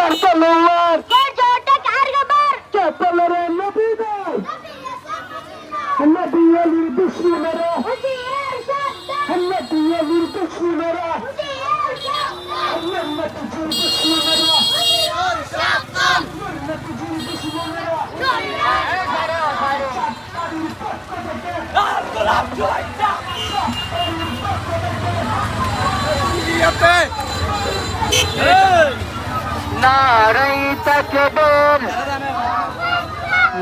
সার তলোয়ার। চপলরে নবীনা নবী আলীর দুশ্মনেরা নবী আলীর দুশ্মনেরা Yeah. জির দুশ্মনেরা নারী তকবীর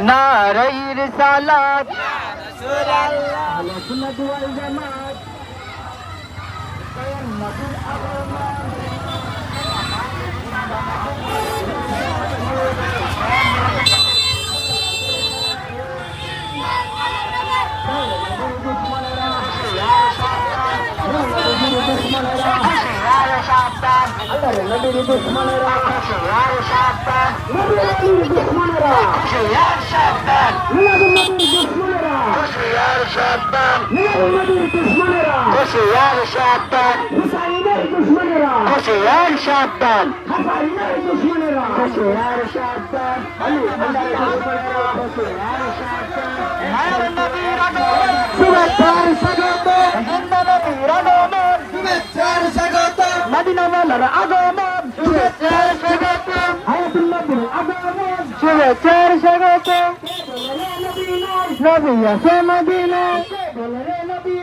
নারী রিসালাত সুন্নাত ওয়াল জামাত কায়ামতুল আযমান আল্লাহর নবীর দুশ্মনেরা নবীর নবীর দুশ্মনেরা মিলাদুন নবীর দুশ্মনেরা মিলাদুন নবীর দুশ্মনেরা হুসাইনের দুশ্মনেরা হাসাইনের দুশ্মনেরা আলী আল্লাহর দুশ্মনেরা শুভেচ্ছার স্বাগত শুভেচ্ছার শুভেচ্ছার স্বাগত নবী আছে মদিনায় বলে রে নবী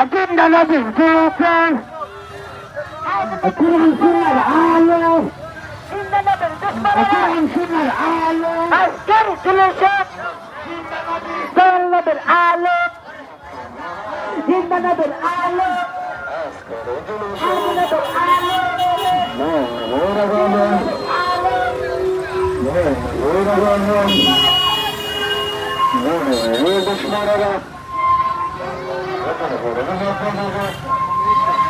أكن الذي بالجوفان أكن عمشنا العالم أكن عمشنا العالم أسكر كل شيء طلب العالم جنبنا بالعالم حالنا بالعالم لا لا لا لا Thank you.